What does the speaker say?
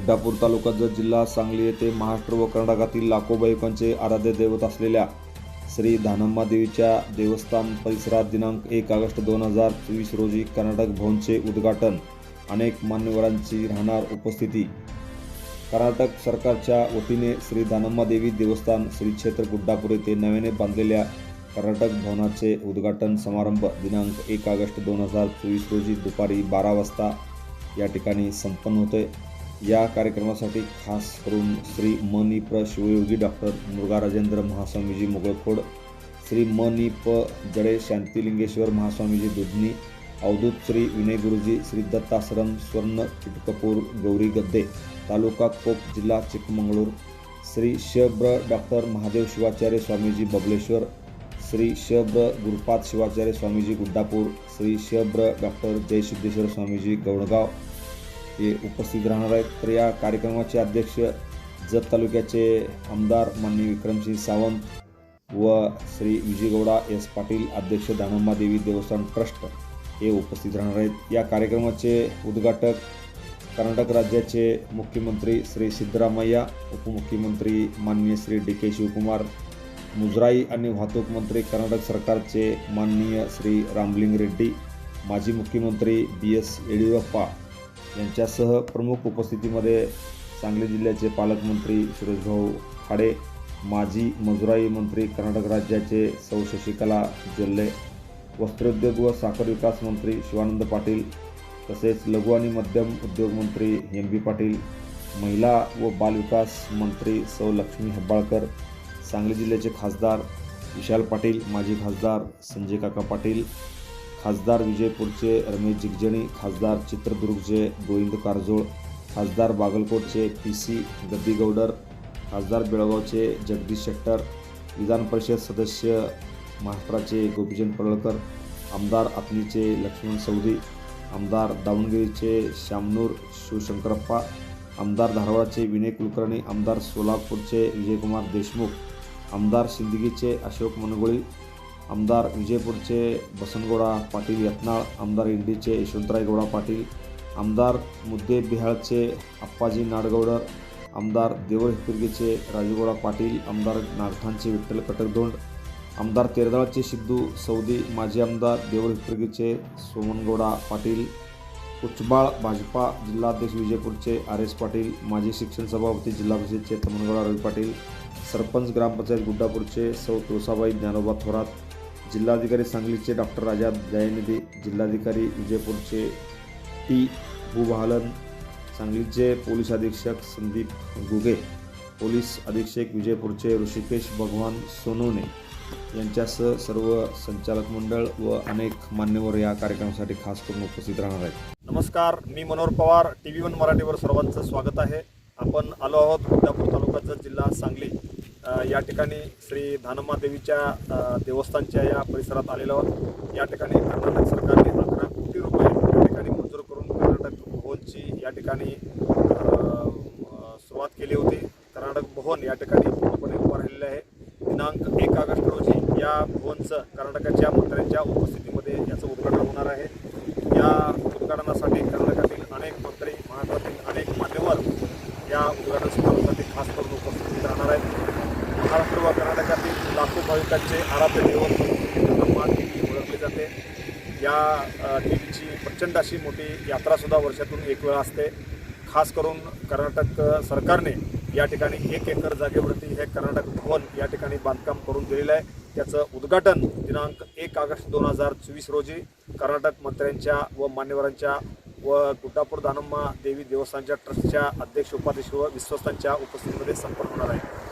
गुड्डापूर तालुका जत जिल्हा सांगली येथे महाराष्ट्र व कर्नाटकातील लाखो भाविकांचे आराध्य दैवत असलेल्या श्री धानम्मा देवीच्या देवस्थान परिसरात दिनांक एक ऑगस्ट दोन हजार चोवीस रोजी कर्नाटक भवनचे उद्घाटन. अनेक मान्यवरांची राहणार उपस्थिती. कर्नाटक सरकारच्या वतीने श्री धानम्मा देवी देवस्थान श्री क्षेत्र गुड्डापूर येथे नव्याने बांधलेल्या कर्नाटक भवनाचे उद्घाटन समारंभ दिनांक एक ऑगस्ट दोन हजार चोवीस रोजी दुपारी बारा वाजता या ठिकाणी संपन्न होते या कार्यक्रमासाठी खास करून श्री मनिप प्र शिवयोगी डॉक्टर मुरुगाराजेंद्र महास्वामीजी मुगळखोड श्री मनिप जडे शांतिलिंगेश्वर महास्वामीजी दुधनी अवधूत श्री विनय गुरुजी श्री दत्ताश्रम स्वर्ण किटकपूर गौरी गद्दे तालुका कोप जिल्हा चिकमंगळूर श्री शब्र डॉक्टर महादेव शिवाचार्य स्वामीजी बबलेश्वर श्री शब्र गुरुपाद शिवाचार्य स्वामीजी गुड्डापूर श्री शब्र डॉक्टर जयसिद्धेश्वर स्वामीजी गौडगाव हे उपस्थित राहणार आहेत. तर या कार्यक्रमाचे अध्यक्ष जत तालुक्याचे आमदार माननीय विक्रमसिंह सावंत व श्री विजयगौडा एस पाटील अध्यक्ष दानम्मा देवी देवस्थान ट्रस्ट हे उपस्थित राहणार आहेत. या कार्यक्रमाचे उद्घाटक कर्नाटक राज्याचे मुख्यमंत्री श्री सिद्धरामय्या उपमुख्यमंत्री माननीय श्री डी के शिवकुमार मुजराई आणि वाहतूक मंत्री कर्नाटक सरकारचे माननीय श्री रामलिंग रेड्डी माजी मुख्यमंत्री बी एस येडियुरप्पा यांच्यासह प्रमुख उपस्थितीमध्ये सांगली जिल्ह्याचे पालकमंत्री सुरेशभाऊ खाडे माजी मजुराई मंत्री कर्नाटक राज्याचे सौ शशिकला जोल्ले वस्त्रोद्योग व साखर विकास मंत्री शिवानंद पाटील तसेच लघु आणि मध्यम उद्योग मंत्री एम बी पाटील महिला व बालविकास मंत्री सौ लक्ष्मी हेब्बाळकर सांगली जिल्ह्याचे खासदार विशाल पाटील माजी खासदार संजय काका पाटील खासदार विजयपूरचे रमेश जिगजणी खासदार चित्रदुर्गचे गोविंद कारजोळ खासदार बागलकोटचे पी सी गद्दीगौडर खासदार बेळगावचे जगदीश शेट्टर विधान परिषद सदस्य महाराष्ट्राचे गोपीचंद पडळकर आमदार आत्मीचे लक्ष्मण सौदी आमदार दावणगिरीचे श्यामनूर शिवशंकरप्पा आमदार धारवाडचे विनय कुलकर्णी आमदार सोलापूरचे विजयकुमार देशमुख आमदार सिंदगीचे अशोक मनगोळी आमदार विजयपूरचे बसनगौडा पाटील यत्नाळ आमदार इंडीचे यशवंतराय गौडा पाटील आमदार मुद्दे बिहाळचे अप्पाजी नाडगौडर आमदार देवळ हिपिर्गेचे राजूगौडा पाटील आमदार नागठाणचे विठ्ठल कटकदोंड आमदार तेरदाळचे सिद्धू सौदी माजी आमदार देवळ हिपिर्गेचे सोमनगौडा पाटील उच्चबाळ भाजपा जिल्हाध्यक्ष विजयपूरचे आर एस पाटील माजी शिक्षण सभापती जिल्हा परिषदचे तमनगौडा रवी पाटील सरपंच ग्रामपंचायत गुड्डापूरचे सौ तुळसाबाई ज्ञानोबा थोरात जिल्हाधिकारी सांगलीचे डॉक्टर राजा दयानिधी जिल्हाधिकारी विजयपूरचे टी. भूभालन सांगलीचे पोलीस अधीक्षक संदीप गुगे पोलीस अधीक्षक विजयपूरचे ऋषिकेश भगवान सोनोने यांच्यासह सर्व संचालक मंडळ व अनेक मान्यवर या कार्यक्रमासाठी खास करून उपस्थित राहणार आहेत. नमस्कार मी Manohar Pawar T V one मराठीवर सर्वांचं स्वागत आहे. आपण आलो आहोत गुड्डापूर तालुक्याचा जिल्हा सांगली. या ठिकाणी श्री धानमादेवीच्या देवस्थानच्या या परिसरात आलेलो आहोत. या ठिकाणी कर्नाटक सरकारने अकरा कोटी रुपये या ठिकाणी मंजूर करून कर्नाटक भवनची या ठिकाणी सुरुवात केली होती. कर्नाटक भवन या ठिकाणी पूर्णपणे उभं राहिलेलं आहे. दिनांक एक ऑगस्ट रोजी या भवनचं कर्नाटकाच्या मंत्र्यांच्या उपस्थितीमध्ये याचं उद्घाटन होणार आहे. या उद्घाटनासाठी कर्नाटकातील अनेक मंत्री महाराष्ट्रातील अनेक मान्यवर या उद्घाटन समारंभासाठी खास करून उपस्थित राहणार आहेत. कर्नाटकातील भाविकांचे आराध्य दैवत म्हणून देवी ओळखली जाते. या अ, देवीची प्रचंड अशी मोठी यात्रासुद्धा वर्षातून एक वेळा असते. खास करून कर्नाटक सरकारने या ठिकाणी एक एकर जागेवरती हे कर्नाटक भवन या ठिकाणी बांधकाम करून दिलेलं आहे. त्याचं उद्घाटन दिनांक एक ऑगस्ट दोन हजार चोवीस रोजी कर्नाटक मंत्र्यांच्या व मान्यवरांच्या व गुड्डापूर दानम्मा देवी देवस्थानच्या ट्रस्टच्या अध्यक्ष उपाध्यक्ष व विश्वस्तांच्या उपस्थितीमध्ये संपन्न होणार आहे.